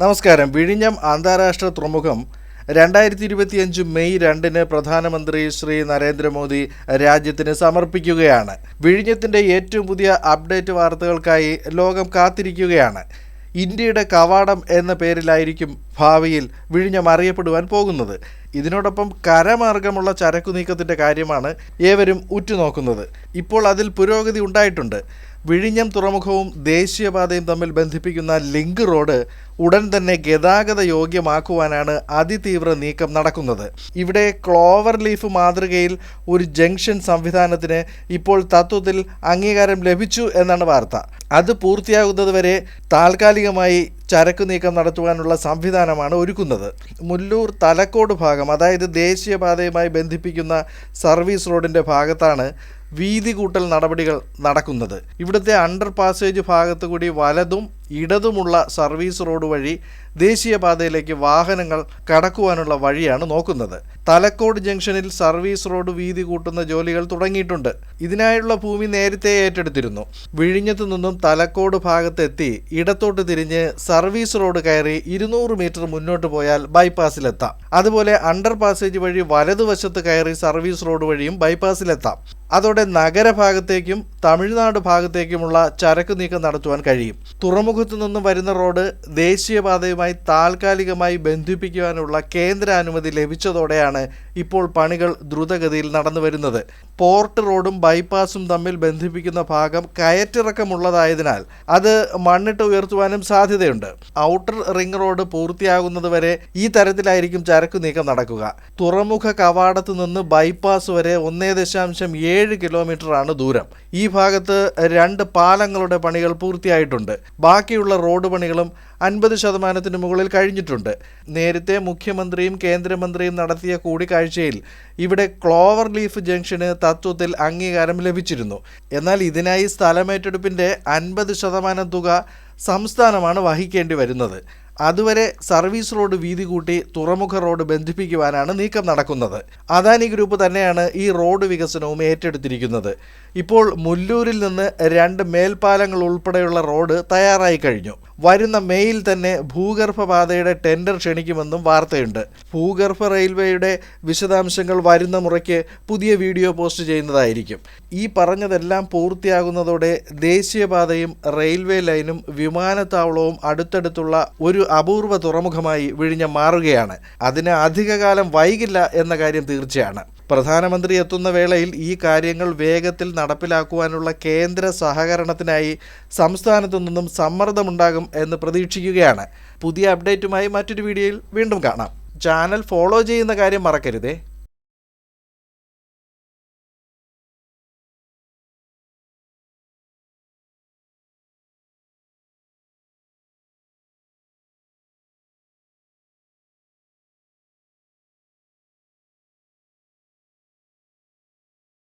നമസ്കാരം. വിഴിഞ്ഞം അന്താരാഷ്ട്ര തുറമുഖം രണ്ടായിരത്തി ഇരുപത്തിയഞ്ച് മെയ് രണ്ടിന് പ്രധാനമന്ത്രി ശ്രീ നരേന്ദ്രമോദി രാജ്യത്തിന് സമർപ്പിക്കുകയാണ്. വിഴിഞ്ഞത്തിന്റെ ഏറ്റവും പുതിയ അപ്ഡേറ്റ് വാർത്തകൾക്കായി ലോകം കാത്തിരിക്കുകയാണ്. ഇന്ത്യയുടെ കവാടം എന്ന പേരിലായിരിക്കും ഭാവിയിൽ വിഴിഞ്ഞം അറിയപ്പെടുവാൻ പോകുന്നത്. ഇതിനോടൊപ്പം കരമാർഗമുള്ള ചരക്കു നീക്കത്തിന്റെ കാര്യമാണ് ഏവരും ഉറ്റുനോക്കുന്നത്. ഇപ്പോൾ അതിൽ പുരോഗതി ഉണ്ടായിട്ടുണ്ട്. വിഴിഞ്ഞം തുറമുഖവും ദേശീയപാതയും തമ്മിൽ ബന്ധിപ്പിക്കുന്ന ലിങ്ക് റോഡ് ഉടൻ തന്നെ ഗതാഗത യോഗ്യമാക്കുവാനാണ് അതിതീവ്ര നീക്കം നടക്കുന്നത്. ഇവിടെ ക്ലോവർ ലീഫ് മാതൃകയിൽ ഒരു ജംഗ്ഷൻ സംവിധാനത്തിന് ഇപ്പോൾ തത്വത്തിൽ അംഗീകാരം ലഭിച്ചു എന്നാണ് വാർത്ത. അത് പൂർത്തിയാകുന്നതുവരെ താൽക്കാലികമായി ചരക്ക് നീക്കം നടത്തുവാനുള്ള സംവിധാനമാണ് ഒരുക്കുന്നത്. മുല്ലൂർ തലക്കോട് ഭാഗം അതായത് ദേശീയപാതയുമായി ബന്ധിപ്പിക്കുന്ന സർവീസ് റോഡിന്റെ ഭാഗത്താണ് വീതി കൂട്ടൽ നടപടികൾ നടക്കുന്നത്. ഇവിടുത്തെ അണ്ടർ പാസേജ് ഭാഗത്തു കൂടി വലതും ഇടതുമുള്ള സർവീസ് റോഡ് വഴി ദേശീയപാതയിലേക്ക് വാഹനങ്ങൾ കടക്കുവാനുള്ള വഴിയാണ് നോക്കുന്നത്. തലക്കോട് ജംഗ്ഷനിൽ സർവീസ് റോഡ് വീതി കൂട്ടുന്ന ജോലികൾ തുടങ്ങിയിട്ടുണ്ട്. ഇതിനായുള്ള ഭൂമി നേരത്തെ ഏറ്റെടുത്തിരുന്നു. വിഴിഞ്ഞത്തു നിന്നും തലക്കോട് ഭാഗത്തെത്തി ഇടത്തോട്ട് തിരിഞ്ഞ് സർവീസ് റോഡ് കയറി ഇരുന്നൂറ് മീറ്റർ മുന്നോട്ട് പോയാൽ ബൈപ്പാസിലെത്താം. അതുപോലെ അണ്ടർ പാസേജ് വഴി വലതുവശത്ത് കയറി സർവീസ് റോഡ് വഴിയും ബൈപ്പാസിലെത്താം. അതോടെ നഗരഭാഗത്തേക്കും തമിഴ്നാട് ഭാഗത്തേക്കുമുള്ള ചരക്ക് നീക്കം നടത്തുവാൻ കഴിയും. തുറമുഖത്തു നിന്നും വരുന്ന റോഡ് ദേശീയപാതയുമായി താൽക്കാലികമായി ബന്ധിപ്പിക്കുവാനുള്ള കേന്ദ്ര അനുമതി ലഭിച്ചതോടെയാണ് ഇപ്പോൾ പണികൾ ദ്രുതഗതിയിൽ നടന്നു വരുന്നത്. പോർട്ട് റോഡും ബൈപ്പാസും തമ്മിൽ ബന്ധിപ്പിക്കുന്ന ഭാഗം കയറ്റിറക്കമുള്ളതായതിനാൽ അത് മണ്ണിട്ട് ഉയർത്തുവാനും സാധ്യതയുണ്ട്. ഔട്ടർ റിംഗ് റോഡ് പൂർത്തിയാകുന്നതുവരെ ഈ തരത്തിലായിരിക്കും ചരക്ക് നീക്കം നടക്കുക. തുറമുഖ കവാടത്തു നിന്ന് ബൈപ്പാസ് വരെ ഒന്നേ ദശാംശം ഏഴ് കിലോമീറ്ററാണ് ദൂരം. ഈ ഭാഗത്ത് രണ്ട് പാലങ്ങളുടെ പണികൾ പൂർത്തിയായിട്ടുണ്ട്. ബാക്കിയുള്ള റോഡ് പണികളും അൻപത് ശതമാനത്തിന് മുകളിൽ കഴിഞ്ഞിട്ടുണ്ട്. നേരത്തെ മുഖ്യമന്ത്രിയും കേന്ദ്രമന്ത്രിയും നടത്തിയ കൂടിക്കാഴ്ചയിൽ ഇവിടെ ക്ലോവർ ലീഫ് ജംഗ്ഷന് തത്വത്തിൽ അംഗീകാരം ലഭിച്ചിരുന്നു. എന്നാൽ ഇതിനായി സ്ഥലമേറ്റെടുപ്പിന്റെ അൻപത് ശതമാനം തുക സംസ്ഥാനമാണ് വഹിക്കേണ്ടി വരുന്നത്. അതുവരെ സർവീസ് റോഡ് വീതി കൂട്ടി തുറമുഖ റോഡ് ബന്ധിപ്പിക്കുവാനാണ് നീക്കം നടക്കുന്നത്. അദാനി ഗ്രൂപ്പ് തന്നെയാണ് ഈ റോഡ് വികസനവും ഏറ്റെടുത്തിരിക്കുന്നത്. ഇപ്പോൾ മുല്ലൂരിൽ നിന്ന് രണ്ട് മേൽപ്പാലങ്ങൾ ഉൾപ്പെടെയുള്ള റോഡ് തയ്യാറായി കഴിഞ്ഞു. വരുന്ന മെയിൽ തന്നെ ഭൂഗർഭപാതയുടെ ടെൻഡർ ക്ഷണിക്കുമെന്നും വാർത്തയുണ്ട്. ഭൂഗർഭ റെയിൽവേയുടെ വിശദാംശങ്ങൾ വരുന്ന മുറയ്ക്ക് പുതിയ വീഡിയോ പോസ്റ്റ് ചെയ്യുന്നതായിരിക്കും. ഈ പറഞ്ഞതെല്ലാം പൂർത്തിയാകുന്നതോടെ ദേശീയപാതയും റെയിൽവേ ലൈനും വിമാനത്താവളവും അടുത്തടുത്തുള്ള ഒരു അപൂർവ തുറമുഖമായി വിഴിഞ്ഞ മാറുകയാണ്. അതിന് അധികകാലം വൈകില്ല എന്ന കാര്യം തീർച്ചയാണ്. പ്രധാനമന്ത്രി എത്തുന്ന വേളയിൽ ഈ കാര്യങ്ങൾ വേഗത്തിൽ നടപ്പിലാക്കുവാനുള്ള കേന്ദ്ര സഹകരണത്തിനായി സംസ്ഥാനത്തു നിന്നും സമ്മർദ്ദമുണ്ടാകും എന്ന് പ്രതീക്ഷിക്കുകയാണ്. പുതിയ അപ്ഡേറ്റുമായി മറ്റൊരു വീഡിയോയിൽ വീണ്ടും കാണാം. ചാനൽ ഫോളോ ചെയ്യുന്ന കാര്യം മറക്കരുതേ.